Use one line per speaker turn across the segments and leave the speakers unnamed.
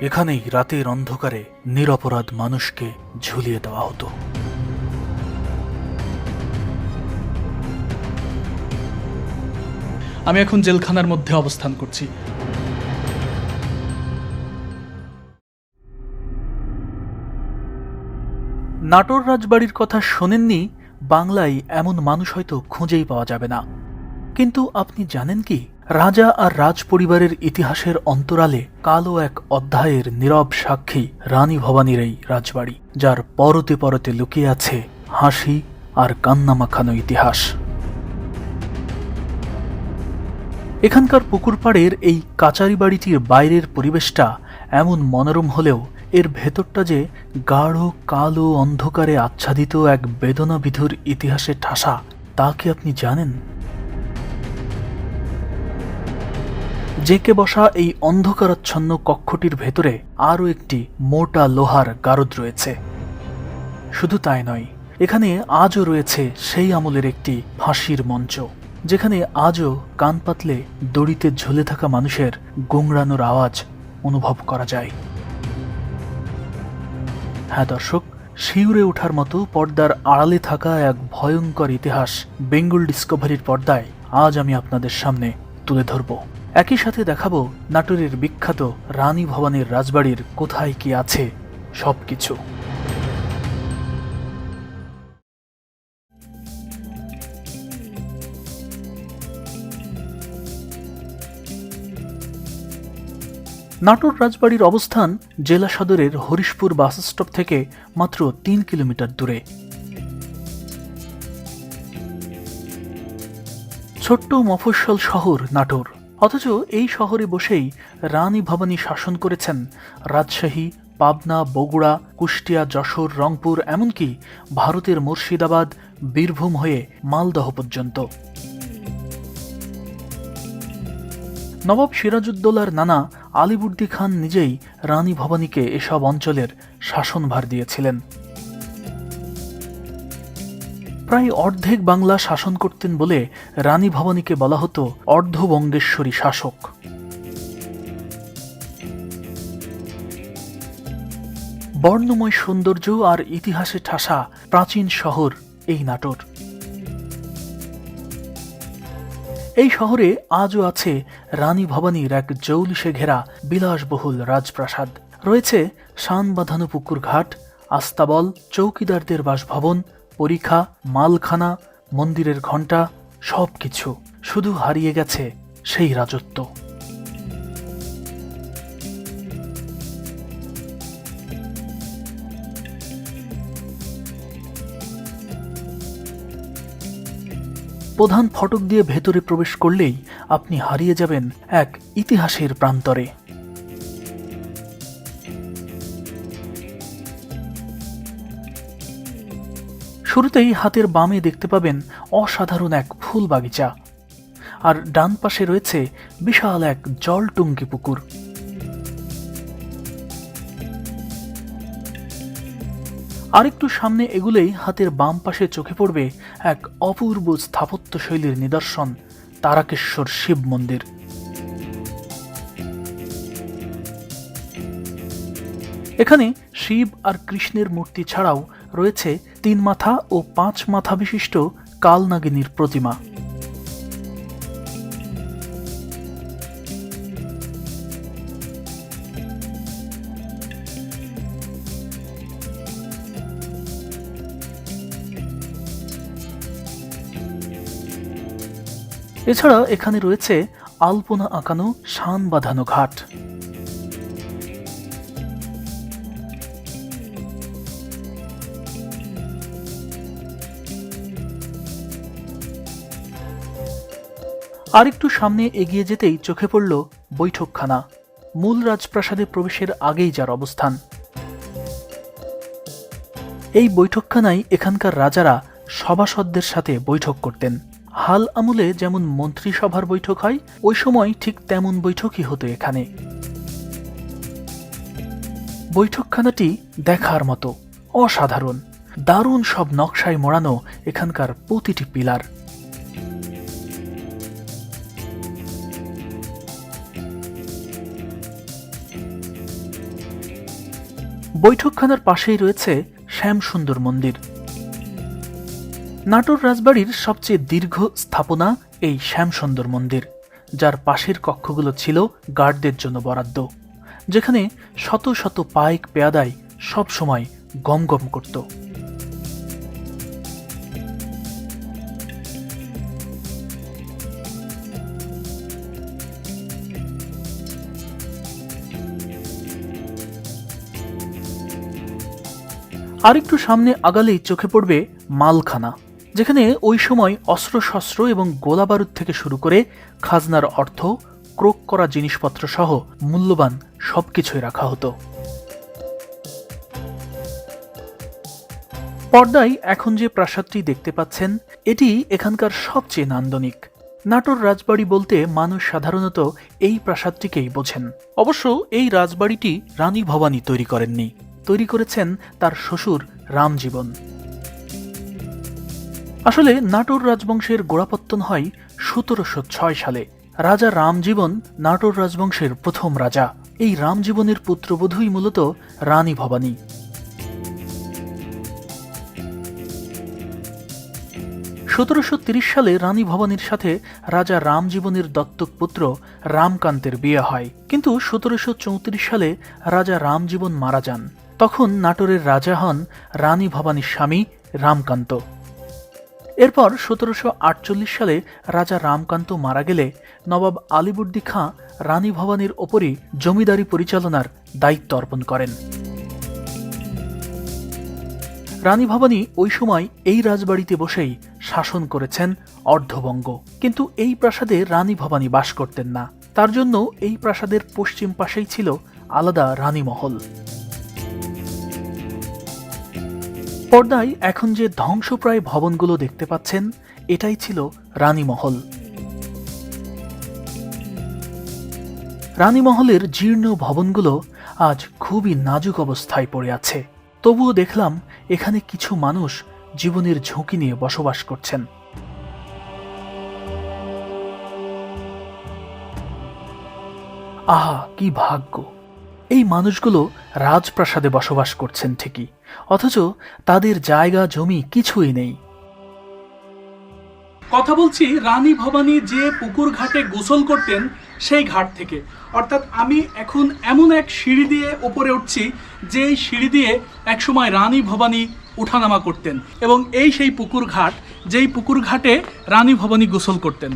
এখানেই রাতের অন্ধকারে নিরপরাধ মানুষকে ঝুলিয়ে দেওয়া হতো।
আমি এখন জেলখানার মধ্যে অবস্থান করছি।
নাটোর রাজবাড়ির কথা শোনেননি বাংলায় এমন মানুষ হয়তো খুঁজেই পাওয়া যাবে না। কিন্তু আপনি জানেন কি? রাজা আর রাজ পরিবারের ইতিহাসের অন্তরালে কালো এক অধ্যায়ের নীরব সাক্ষী রানী ভবানীর এই রাজবাড়ি, যার পরতে পরতে লুকিয়ে আছে হাসি আর কান্না মাখানো ইতিহাস। এখানকার পুকুর পাড়ের এই কাচারি বাড়িটির বাইরের পরিবেশটা এমন মনোরম হলেও এর ভেতরটা যে গাঢ়, কালো অন্ধকারে আচ্ছাদিত এক বেদনাবিধুর ইতিহাসে ঠাসা, তা কি আপনি জানেন? জেকে বসা এই অন্ধকারাচ্ছন্ন কক্ষটির ভেতরে আরও একটি মোটা লোহার গারদ রয়েছে। শুধু তাই নয়, এখানে আজও রয়েছে সেই আমলের একটি ফাঁসির মঞ্চ, যেখানে আজও কান পাতলে দড়িতে ঝুলে থাকা মানুষের গুংড়ানোর আওয়াজ অনুভব করা যায়। হ্যাঁ দর্শক, শিউরে ওঠার মতো পর্দার আড়ালে থাকা এক ভয়ঙ্কর ইতিহাস বেঙ্গল ডিসকভারির পর্দায় আজ আমি আপনাদের সামনে তুলে ধরব। একই সাথে দেখাবো নাটোরের বিখ্যাত রানী ভবানীর রাজবাড়ির কোথায় কি আছে সবকিছু। নাটোর রাজবাড়ির অবস্থান জেলা সদরের হরিশপুর বাস স্টপ থেকে মাত্র তিন কিলোমিটার দূরে। ছোট্ট মফস্বল শহর নাটোর। অথচ এই শহরে বসেই রানী ভবানী শাসন করেছেন। রাজশাহী, পাবনা, বগুড়া, কুষ্টিয়া, যশোর, রংপুর, এমনকি ভারতের মুর্শিদাবাদ, বীরভূম হয়ে মালদহ পর্যন্ত। নবাব সিরাজউদ্দৌলার নানা আলিবুর্দি খান নিজেই রানী ভবানীকে এসব অঞ্চলের শাসনভার দিয়েছিলেন। প্রায় অর্ধেক বাংলা শাসন করতেন বলে রানী ভবানীকে বলা হতো অর্ধবঙ্গেশ্বরী শাসক। বর্ণময় সৌন্দর্য আর ইতিহাসে ঠাসা প্রাচীন শহর এই নাটোর। এই শহরে আজও আছে রানী ভবানীর এক জৌলিশে ঘেরা বিলাসবহুল রাজপ্রাসাদ। রয়েছে শান বাঁধানো পুকুর ঘাট আস্তাবল, চৌকিদারদের বাসভবন পরীক্ষা, মালখানা, মন্দিরের ঘণ্টা সব কিছু শুধু হারিয়ে গেছে সেই রাজত্ব। প্রধান ফটক দিয়ে ভেতরে প্রবেশ করলেই আপনি হারিয়ে যাবেন এক ইতিহাসের প্রান্তরে। শুরুতেই হাতের বামে দেখতে পাবেন অসাধারণ এক ফুল বাগিচা। আর ডান পাশে রয়েছে বিশাল এক জলটুঙ্গি পুকুর। আরেকটু সামনে এগুলেই হাতের বাম পাশে চোখে পড়বে এক অপূর্ব স্থাপত্য শৈলীর নিদর্শন, তারাকেশ্বর শিব মন্দির। এখানে শিব আর কৃষ্ণের মূর্তি ছাড়াও রয়েছে তিন মাথা ও পাঁচ মাথা বিশিষ্ট কালনাগিনীর প্রতিমা। এছাড়া এখানে রয়েছে আলপনা আঁকানো শান বাঁধানো ঘাট। আরেকটু সামনে এগিয়ে যেতেই চোখে পড়ল বৈঠকখানা, মূল রাজপ্রাসাদে প্রবেশের আগেই যার অবস্থান। এই বৈঠকখানায় এখানকার রাজারা সভাসদদের সাথে বৈঠক করতেন। হাল আমলে যেমন মন্ত্রিসভার বৈঠক হয়, ওই সময় ঠিক তেমন বৈঠকই হতো এখানে। বৈঠকখানাটি দেখার মতো, অসাধারণ, দারুণ সব নকশায় মোড়ানো এখানকার প্রতিটি পিলার। বৈঠকখানার পাশেই রয়েছে শ্যামসুন্দর মন্দির। নাটোর রাজবাড়ির সবচেয়ে দীর্ঘ স্থাপনা এই শ্যামসুন্দর মন্দির, যার পাশের কক্ষগুলো ছিল গার্ডদের জন্য বরাদ্দ, যেখানে শত শত পাইক পেয়াদাই সবসময় গমগম করত। আরেকটু সামনে আগালেই চোখে পড়বে মালখানা, যেখানে ওই সময় অস্ত্রশস্ত্র এবং গোলাবারুদ থেকে শুরু করে খাজনার অর্থ, ক্রোক করা জিনিসপত্র সহ মূল্যবান সবকিছুই রাখা হতো। পর্দায় এখন যে প্রাসাদটি দেখতে পাচ্ছেন, এটি এখানকার সবচেয়ে নান্দনিক। নাটোর রাজবাড়ি বলতে মানুষ সাধারণত এই প্রাসাদটিকেই বোঝেন। অবশ্য এই রাজবাড়িটি রানী ভবানী তৈরি করেননি। তৈরি করেছেন তার শ্বশুর রামজীবন। আসলে নাটোর রাজবংশের গোড়াপত্তন হয় সতেরোশো ছয় সালে। রাজা রামজীবন নাটোর রাজবংশের প্রথম রাজা। এই রামজীবনের পুত্রবধূই মূলত রানী ভবানী। সতেরোশো তিরিশ সালে রানী ভবানীর সাথে রাজা রামজীবনের দত্তক পুত্র রামকান্তের বিয়ে হয়। কিন্তু সতেরোশো চৌত্রিশ সালে রাজা রামজীবন মারা যান। তখন নাটোরের রাজা হন রানী ভবানীর স্বামী রামকান্ত। এরপর সতেরোশো আটচল্লিশ সালে রাজা রামকান্ত মারা গেলে নবাব আলিবুদ্দি খাঁ রানী ভবানীর ওপরই জমিদারি পরিচালনার দায়িত্ব অর্পণ করেন। রানী ভবানী ওই সময় এই রাজবাড়িতে বসেই শাসন করেছেন অর্ধবঙ্গ। কিন্তু এই প্রাসাদে রানী ভবানী বাস করতেন না। তার জন্য এই প্রাসাদের পশ্চিম পাশেই ছিল আলাদা রানীমহল। পর্দায় এখন যে ধ্বংসপ্রায় ভবনগুলো দেখতে পাচ্ছেন, এটাই ছিল রানীমহল। রানীমহলের জীর্ণ ভবনগুলো আজ খুবই নাজুক অবস্থায় পড়ে আছে। তবুও দেখলাম এখানে কিছু মানুষ জীবনের ঝুঁকি নিয়ে বসবাস করছেন। আহা, কি ভাগ্য! এই মানুষগুলো রাজপ্রাসাদে বসবাস করছেন ঠিকই অথচ তাদের জায়গা জমি কিছুই নেই।
কথা বলছি রানী ভবানী যে পুকুর ঘাটে গোসল করতেন সেই ঘাট থেকে। অর্থাৎ আমি এখন এমন এক সিঁড়ি দিয়ে ওপরে উঠছি যেই সিঁড়ি দিয়ে একসময় রানী ভবানী উঠানামা করতেন এবং এই সেই পুকুর ঘাট যেই পুকুর ঘাটে রানী ভবানী গোসল করতেন।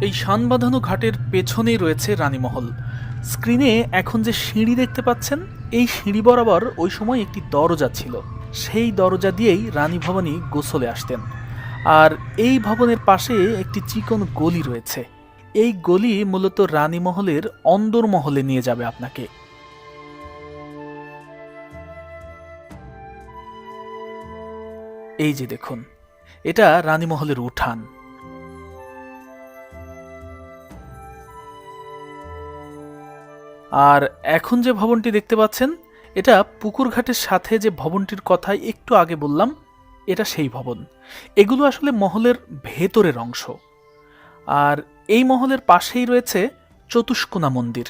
এই শান বাঁধানো ঘাটের পেছনেই রয়েছে রানীমহল। স্ক্রিনে এখন যে সিঁড়ি দেখতে পাচ্ছেন, এই সিঁড়ি বরাবর ওই সময় একটি দরজা ছিল। সেই দরজা দিয়েই রানী ভবানী গোসলে আসতেন। আর এই ভবনের পাশে একটি চিকন গলি রয়েছে। এই গলি মূলত রানী রানীমহলের অন্দরমহলে নিয়ে যাবে আপনাকে। এই যে দেখুন, এটা রানীমহলের উঠান। আর এখন যে ভবনটি দেখতে পাচ্ছেন, এটা পুকুরঘাটের সাথে যে ভবনটির কথা একটু আগে বললাম, এটা সেই ভবন। এগুলো আসলে মহলের ভেতরের অংশ। আর এই মহলের পাশেই রয়েছে চতুষ্কোনা মন্দির।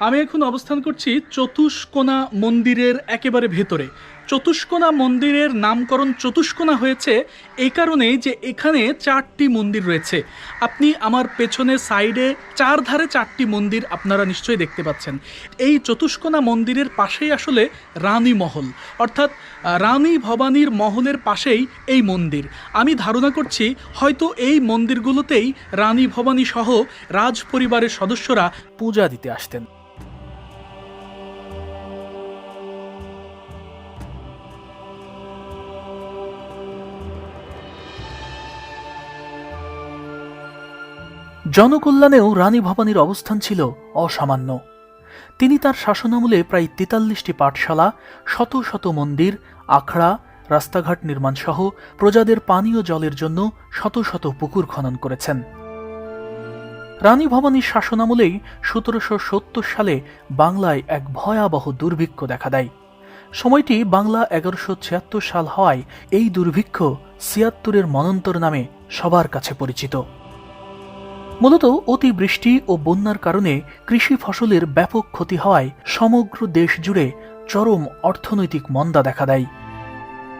আমি এখন অবস্থান করছি চতুষ্কোনা মন্দিরের একেবারে ভেতরে। চতুষ্কোনা মন্দিরের নামকরণ চতুষ্কোনা হয়েছে এই কারণেই যে এখানে চারটি মন্দির রয়েছে। আপনি আমার পেছনে সাইডে চার ধারে চারটি মন্দির আপনারা নিশ্চয়ই দেখতে পাচ্ছেন। এই চতুষ্কোনা মন্দিরের পাশেই আসলে রানী মহল, অর্থাৎ রানী ভবানীর মহলের পাশেই এই মন্দির। আমি ধারণা করছি হয়তো এই মন্দিরগুলোতেই রানী ভবানী সহ রাজ পরিবারের সদস্যরা
পূজা দিতে আসতেন। জনকল্যাণেও রানী ভবানীর অবস্থান ছিল অসামান্য। তিনি তার শাসনামলে প্রায় তেতাল্লিশটি পাঠশালা, শত শত মন্দির, আখড়া, রাস্তাঘাট নির্মাণ সহ প্রজাদের পানীয় জলের জন্য শত শত পুকুর খনন করেছেন। রানী ভবানীর শাসনামলেই সতেরোশো সত্তর সালে বাংলায় এক ভয়াবহ দুর্ভিক্ষ দেখা দেয়। সময়টি বাংলা এগারোশো ছিয়াত্তর সাল হওয়ায় এই দুর্ভিক্ষ ছিয়াত্তরের মনন্তর নামে সবার কাছে পরিচিত। মূলত অতিবৃষ্টি ও বন্যার কারণে কৃষি ফসলের ব্যাপক ক্ষতি হওয়ায় সমগ্র দেশ জুড়ে চরম অর্থনৈতিক মন্দা দেখা দেয়।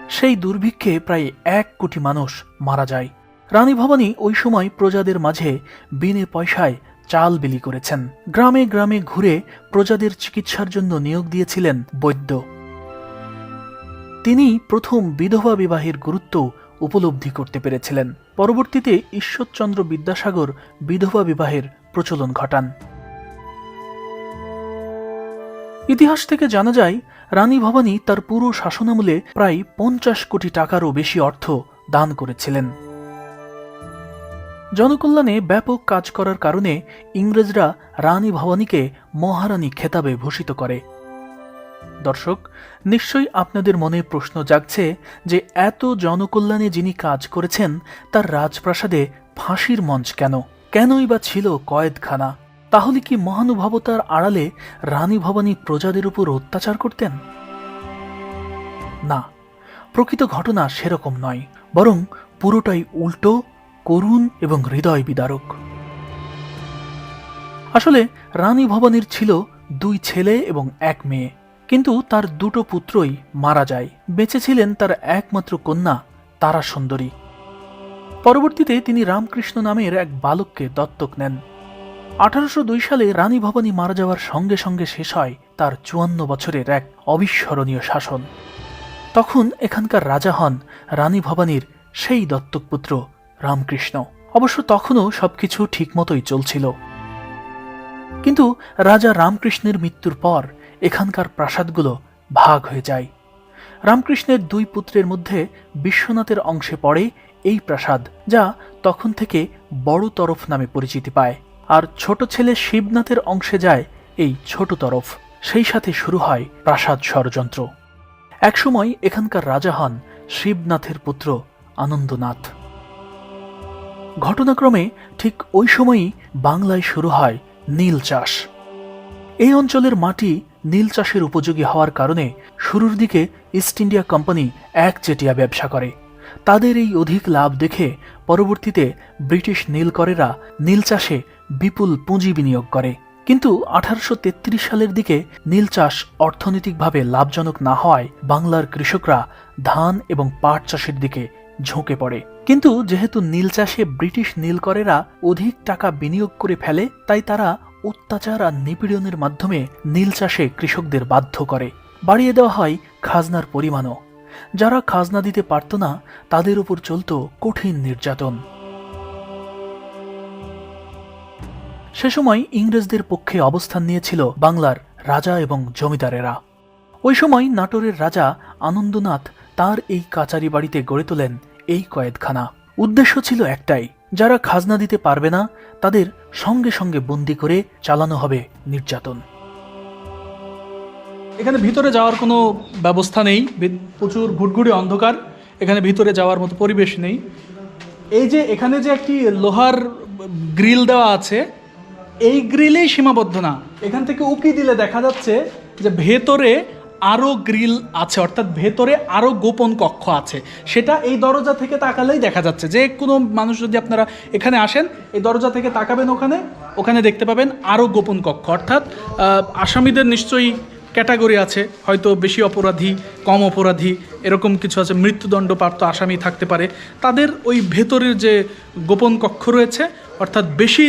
সেই দুর্ভিক্ষে প্রায় এক কোটি মানুষ মারা যায়। রানী ভবানী ওই সময় প্রজাদের মাঝে বিনে পয়সায় চাল বিলি করেছেন। গ্রামে গ্রামে ঘুরে প্রজাদের চিকিৎসার জন্য নিয়োগ দিয়েছিলেন বৈদ্য। তিনি প্রথম বিধবা বিবাহের গুরুত্ব উপলব্ধি করতে পেরেছিলেন। পরবর্তীতে ঈশ্বরচন্দ্র বিদ্যাসাগর বিধবা বিবাহের প্রচলন ঘটান। ইতিহাস থেকে জানা যায়, রানী ভবানী তার পুরো শাসনামলে প্রায় পঞ্চাশ কোটি টাকারও বেশি অর্থ দান করেছিলেন। জনকল্যাণে ব্যাপক কাজ করার কারণে ইংরেজরা রানী ভবানীকে মহারানী খেতাবে ভূষিত করে। দর্শক, নিশ্চয়ই আপনাদের মনে প্রশ্ন জাগছে যে এত জনকল্যাণে যিনি কাজ করেছেন, তার রাজপ্রাসাদে ফাঁসির মঞ্চ কেন? কেনই বা ছিল কয়েদখানা? তাহলে কি মহানুভবতার আড়ালে রানী ভবানী প্রজাদের উপর অত্যাচার করতেন? না, প্রকৃত ঘটনা সেরকম নয়, বরং পুরোটাই উল্টো, করুণ এবং হৃদয় বিদারক। আসলে রানী ভবানীর ছিল দুই ছেলে এবং এক মেয়ে। কিন্তু তার দুটো পুত্রই মারা যায়। বেঁচে ছিলেন তার একমাত্র কন্যা, তারা সুন্দরী। পরবর্তীতে তিনি রামকৃষ্ণ নামের এক বালককে দত্তক নেন। আঠারোশো দুই সালে রানী ভবানী মারা যাওয়ার সঙ্গে সঙ্গে শেষ হয় তার চুয়ান্ন বছরের এক অবিস্মরণীয় শাসন। তখন এখানকার রাজা হন রানী ভবানীর সেই দত্তক পুত্র রামকৃষ্ণ। অবশ্য তখনও সবকিছু ঠিকমতোই চলছিল। কিন্তু রাজা রামকৃষ্ণের মৃত্যুর পর এখানকার প্রাসাদগুলো ভাগ হয়ে যায়। রামকৃষ্ণের দুই পুত্রের মধ্যে বিশ্বনাথের অংশে পড়ে এই প্রাসাদ, যা তখন থেকে বড় তরফ নামে পরিচিতি পায়। আর ছোট ছেলে শিবনাথের অংশে যায় এই ছোট তরফ। সেই সাথে শুরু হয় প্রাসাদ ষড়যন্ত্র। একসময় এখানকার রাজা হন শিবনাথের পুত্র আনন্দনাথ। ঘটনাক্রমে ঠিক ওই সময়ই বাংলায় শুরু হয় নীল চাষ। এই অঞ্চলের মাটি নীল চাষের উপযোগী হওয়ার কারণে শুরুর দিকে ইস্ট ইন্ডিয়া কোম্পানি একচেটিয়া ব্যবসা করে। তাদের এই অধিক লাভ দেখে পরবর্তীতে ব্রিটিশ নীলকরেরা নীল চাষে বিপুল পুঁজি বিনিয়োগ করে। কিন্তু আঠারোশো তেত্রিশ সালের দিকে নীল চাষ অর্থনৈতিকভাবে লাভজনক না হওয়ায় বাংলার কৃষকরা ধান এবং পাট চাষের দিকে ঝুঁকে পড়ে। কিন্তু যেহেতু নীল চাষে ব্রিটিশ নীলকরেরা অধিক টাকা বিনিয়োগ করে ফেলে, তাই তারা অত্যাচার আর নিপীড়নের মাধ্যমে নীল চাষে কৃষকদের বাধ্য করে। বাড়িয়ে দেওয়া হয় খাজনার পরিমাণও। যারা খাজনা দিতে পারত না, তাদের উপর চলত কঠিন নির্যাতন। সে সময় ইংরেজদের পক্ষে অবস্থান নিয়েছিল বাংলার রাজা এবং জমিদারেরা। ওই সময় নাটোরের রাজা আনন্দনাথ তার এই কাচারি বাড়িতে গড়ে তোলেন এই কয়েদখানা। উদ্দেশ্য ছিল একটাই যারা খাজনা দিতে পারবে না, তাদের সঙ্গে সঙ্গে বন্দি করে চালানো হবে নির্যাতন।
এখানে ভিতরে যাওয়ার কোনো ব্যবস্থা নেই প্রচুর ঘুটঘুটে অন্ধকার, এখানে ভিতরে যাওয়ার মতো পরিবেশ নেই। এই যে এখানে যে একটি লোহার গ্রিল দেওয়া আছে, এই গ্রিলেই সীমাবদ্ধ না। এখান থেকে উকি দিলে দেখা যাচ্ছে যে ভেতরে আরও গ্রিল আছে, অর্থাৎ ভেতরে আরও গোপন কক্ষ আছে। সেটা এই দরজা থেকে তাকালেই দেখা যাচ্ছে যে কোনো মানুষ যদি আপনারা এখানে আসেন, এই দরজা থেকে তাকাবেন ওখানে ওখানে দেখতে পাবেন আরও গোপন কক্ষ। অর্থাৎ আসামিদের নিশ্চয়ই ক্যাটাগরি আছে, হয়তো বেশি অপরাধী, কম অপরাধী, এরকম কিছু আছে, মৃত্যুদণ্ডপ্রাপ্ত আসামি থাকতে পারে। তাদের ওই ভেতরের যে গোপন কক্ষ রয়েছে, অর্থাৎ বেশি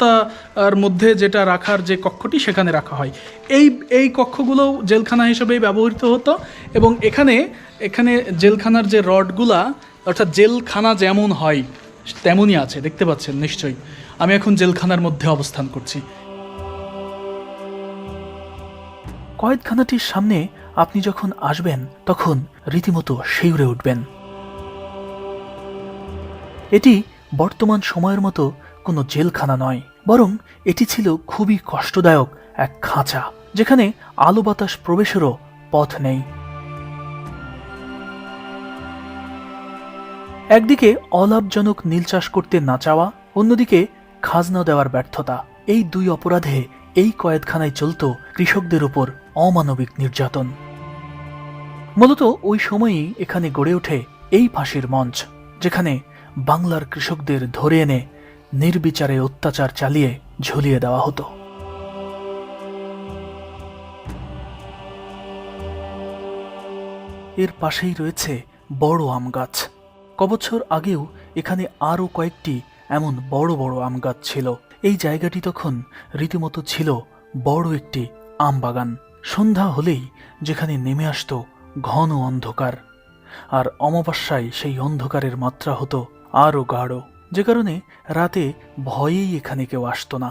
নিরাপত্তার মধ্যে যেটা রাখার যে কক্ষটি সেখানে রাখা হয়। এই এই কক্ষগুলোও জেলখানা হিসেবেই ব্যবহৃত হতো এবং এখানে এখানে জেলখানার যে রডগুলা, অর্থাৎ জেলখানা যেমন হয়, তেমনই আছে, দেখতে পাচ্ছেন নিশ্চয়ই। আমি এখন জেলখানার মধ্যে অবস্থান করছি।
কয়েদখানাটির সামনে আপনি যখন আসবেন, তখন রীতিমতো শিউরে উঠবেন। এটি বর্তমান সময়ের মতো কোনো জেলখানা নয়, বরং এটি ছিল খুবই কষ্টদায়ক এক খাঁচা, যেখানে আলো বাতাস প্রবেশেরও পথ নেই। একদিকে অলাভজনক নীল চাষ করতে না চাওয়া, অন্যদিকে খাজনা দেওয়ার ব্যর্থতা। এই দুই অপরাধে এই কয়েদখানায় চলত কৃষকদের উপর অমানবিক নির্যাতন। মূলত ওই সময়ই এখানে গড়ে ওঠে এই ফাঁসির মঞ্চ, যেখানে বাংলার কৃষকদের ধরে এনে নির্বিচারে অত্যাচার চালিয়ে ঝুলিয়ে দেওয়া হতো। এর পাশেই রয়েছে বড় আম গাছ। কবছর আগেও এখানে আরও কয়েকটি এমন বড় বড় আম গাছ ছিল। এই জায়গাটি তখন রীতিমতো ছিল বড় একটি আম বাগান। সন্ধ্যা হলেই যেখানে নেমে আসতো ঘন অন্ধকার। আর অমাবস্যায় সেই অন্ধকারের মাত্রা হতো আরও গাঢ়। যে কারণে রাতে ভয়েই এখানে কেউ আসতো না।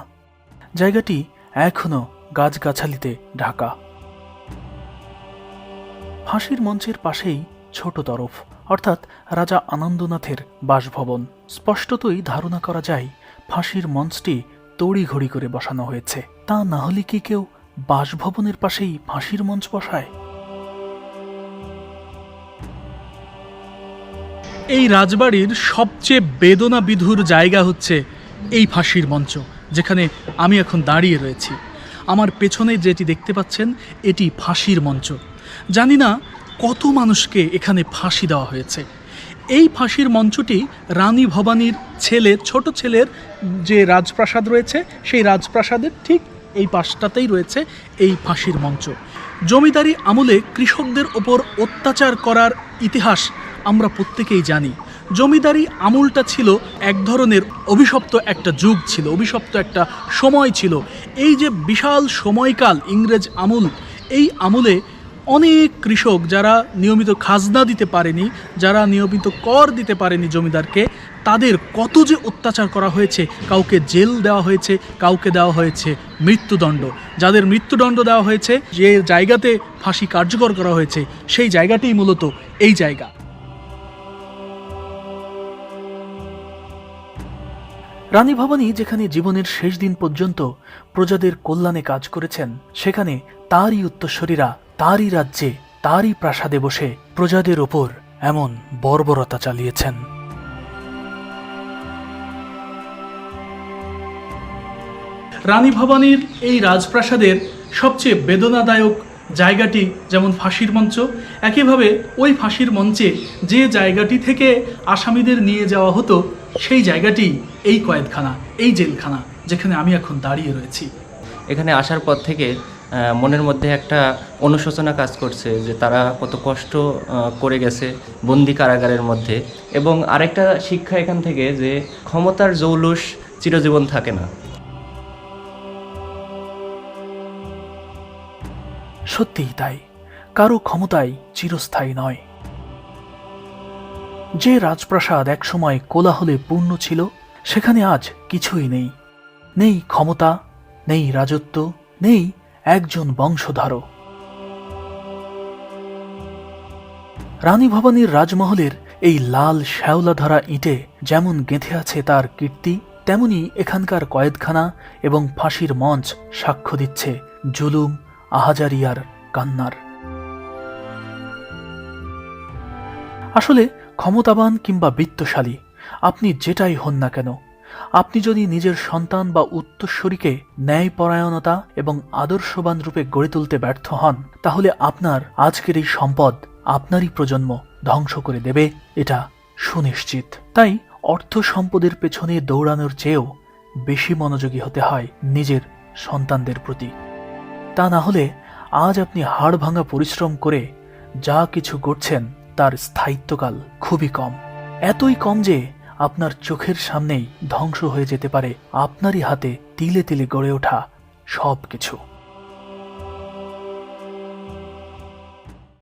জায়গাটি এখনও গাছগাছালিতে ঢাকা। ফাঁসির মঞ্চের পাশেই ছোট তরফ, অর্থাৎ রাজা আনন্দনাথের বাসভবন। স্পষ্টতই ধারণা করা যায়, ফাঁসির মঞ্চটি তড়িঘড়ি করে বসানো হয়েছে। তা না হলে কি কেউ বাসভবনের পাশেই ফাঁসির মঞ্চ বসায়?
এই রাজবাড়ির সবচেয়ে বেদনা বিধুর জায়গা হচ্ছে এই ফাঁসির মঞ্চ, যেখানে আমি এখন দাঁড়িয়ে রয়েছি। আমার পেছনে যেটি দেখতে পাচ্ছেন, এটি ফাঁসির মঞ্চ। জানি না কত মানুষকে এখানে ফাঁসি দেওয়া হয়েছে। এই ফাঁসির মঞ্চটি রানী ভবানীর ছেলে ছোট ছেলের যে রাজপ্রাসাদ রয়েছে, সেই রাজপ্রাসাদের ঠিক এই পাশটাতেই রয়েছে এই ফাঁসির মঞ্চ। জমিদারি আমলে কৃষকদের ওপর অত্যাচার করার ইতিহাস আমরা প্রত্যেকেই জানি, জমিদারি আমুলটা ছিল এক ধরনের অভিশপ্ত একটা যুগ ছিল, অভিশপ্ত একটা সময় ছিল। এই যে বিশাল সময়কাল ইংরেজ আমুল, এই আমলে অনেক কৃষক যারা নিয়মিত খাজনা দিতে পারেনি, যারা নিয়মিত কর দিতে পারেনি জমিদারকে, তাদের কত যে অত্যাচার করা হয়েছে, কাউকে জেল দেওয়া হয়েছে, কাউকে দেওয়া হয়েছে মৃত্যুদণ্ড। যাদের মৃত্যুদণ্ড দেওয়া হয়েছে, যে জায়গাতে ফাঁসি কার্যকর করা হয়েছে, সেই জায়গাটিই মূলত এই জায়গা।
রানী ভবানী যেখানে জীবনের শেষ দিন পর্যন্ত প্রজাদের কল্যাণে কাজ করেছেন, সেখানে তারই উত্তরসূরিরা তারই রাজ্যে, তারই প্রাসাদে বসে প্রজাদের ওপর এমন বর্বরতা চালিয়েছেন।
রানী ভবানীর এই রাজপ্রাসাদের সবচেয়ে বেদনাদায়ক জায়গাটি যেমন ফাঁসির মঞ্চ, একইভাবে ওই ফাঁসির মঞ্চে যে জায়গাটি থেকে আসামিদের নিয়ে যাওয়া হতো সেই জায়গাটি এই কয়েদখানা এই জেলখানা যেখানে আমি এখন দাঁড়িয়ে রয়েছি।
এখানে আসার পর থেকে মনের মধ্যে একটা অনুশোচনা কাজ করছে যে তারা কত কষ্ট করে গেছে বন্দি কারাগারের মধ্যে এবং আরেকটা শিক্ষা এখান থেকে যে ক্ষমতার জৌলুস চিরজীবন থাকে না।
সত্যিই তাই কারও ক্ষমতাই চিরস্থায়ী নয়। যে রাজপ্রাসাদ একসময় কোলাহলে পূর্ণ ছিল, সেখানে আজ কিছুই নেই। নেই ক্ষমতা, নেই রাজত্ব, নেই একজন বংশধারও। রানী ভবানীর রাজমহলের এই লাল শ্যাওলাধরা ইটে যেমন গেঁথে আছে তার কীর্তি, তেমনি এখানকার কয়েদখানা এবং ফাঁসির মঞ্চ সাক্ষ্য দিচ্ছে জুলুম, আহাজারিয়ার কান্নার। আসলে ক্ষমতাবান কিংবা বিত্তশালী, আপনি যেটাই হন না কেন, আপনি যদি নিজের সন্তান বা উত্তরসূরিকে ন্যায়পরায়ণতা এবং আদর্শবান রূপে গড়ে তুলতে ব্যর্থ হন, তাহলে আপনার আজকের এই সম্পদ আপনারই প্রজন্ম ধ্বংস করে দেবে, এটা সুনিশ্চিত। তাই অর্থ সম্পদের পেছনে দৌড়ানোর চেয়েও বেশি মনোযোগী হতে হয় নিজের সন্তানদের প্রতি। তা না হলে আজ আপনি হাড় ভাঙা পরিশ্রম করে যা কিছু করছেন তার স্থায়িত্বকাল খুবই কম। এতই কম যে আপনার চোখের সামনেই ধ্বংস হয়ে যেতে পারে। আপনারই হাতে তিলে তিলে গড়ে ওঠা সব কিছু